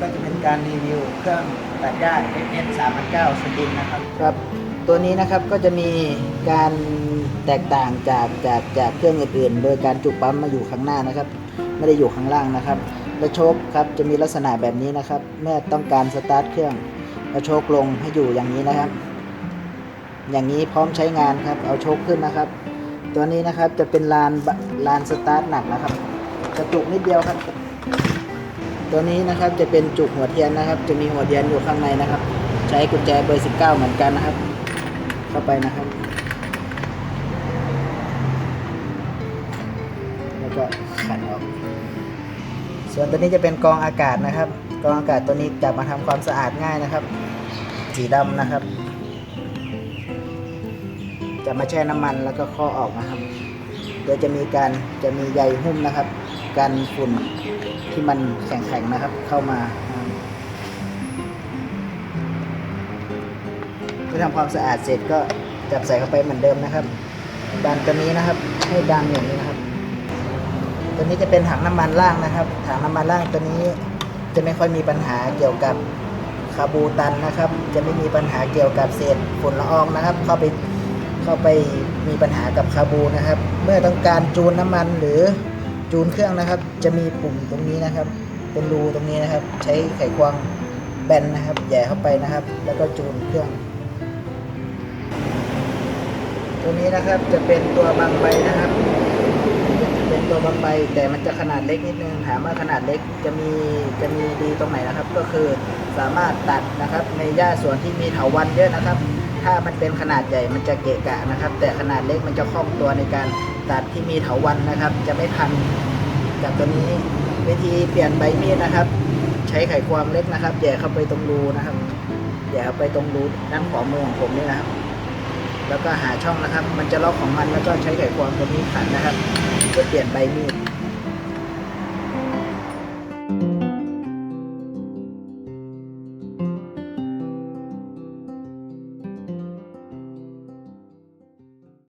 ก็จะเป็นการรีวิวเครื่องตัดหญ้า FS 3,900สปินนะครับครับ ตัวนี้นะครับก็จะมีการแตกต่างจากจากจากเครื่องอื่นๆ โดยการจุกปั๊มมาอยู่ข้างหน้านะครับ ไม่ได้อยู่ข้างล่างนะครับและโชคครับจะมีลักษณะแบบนี้นะครับ เมื่อต้องการสตาร์ทเครื่องเอาโชคลงให้อยู่อย่างนี้นะครับ อย่างนี้พร้อมใช้งานครับเอาโชคขึ้นนะครับ ตัวนี้นะครับจะเป็นลานลานสตาร์ทหนักนะครับ กระจุกนิดเดียวครับ ตัวนี้นะครับจะเป็นจุกหัวเทียนนะครับ จะมีหัวเทียนอยู่ข้างในนะครับ ใช้กุญแจเบอร์ 19 เหมือนกันนะครับ เข้าไปนะครับ แล้วก็ขันออก ส่วนตัวนี้จะเป็นกองอากาศนะครับ กองอากาศตัวนี้จะมาทำความสะอาดง่ายนะครับ สีดำนะครับ จะมาแช่น้ำมันแล้วก็ข้อออกนะครับ โดยวจะมีการจะมีใยหุ้มนะครับกันฝุ่นที่มันแข็งๆนะครับ เข้ามาเมื่อทำความสะอาดเสร็จก็จับใส่เข้าไปเหมือนเดิมนะครับดันตัวนี้นะครับให้ดันอย่างนี้นะครับ ตัวนี้จะเป็นถังน้ำมันล่างนะครับถังน้ำมันล่างตัวนี้จะไม่ค่อยมีปัญหาเกี่ยวกับคาบูตันนะครับ จะไม่มีปัญหาเกี่ยวกับเศษฝุ่นละอองนะครับ เข้าไป เข้าไปมีปัญหากับคาบูนะครับ เมื่อต้องการจูนน้ำมันหรือจูนเครื่องนะครับ จะมีปุ่มตรงนี้นะครับ เป็นรูตรงนี้นะครับ ใช้ไขควงแบนนะครับแย่เข้าไปนะครับ แล้วก็จูนเครื่อง ตัวนี้นะครับจะเป็นตัวบางใบนะครับเป็นตัวบางใบแต่มันจะขนาดเล็กนิดนึงถามว่าขนาดเล็กจะมีจะมีดีตรงไหนนะครับ ก็คือสามารถตัดนะครับในหญ้าสวนที่มีเถาวันเยอะนะครับ ถ้ามันเป็นขนาดใหญ่มันจะเกะกะนะครับ แต่ขนาดเล็กมันจะคล่องตัวในการตัดที่มีเถาวันนะครับ จะไม่พันกับตัวนี้วิธีเปลี่ยนใบมีดนะครับ ใช้ไขควงเล็กนะครับแย่เข้าไปตรงรูนะครับแย่เข้าไปตรงรูด้านขวามือของผมนี่นะครับ แล้วก็หาช่องนะครับ มันจะล็อกของมันแล้วก็ใช้ไขควงตัวนี้ขันนะครับ เพื่อเปลี่ยนใบมีด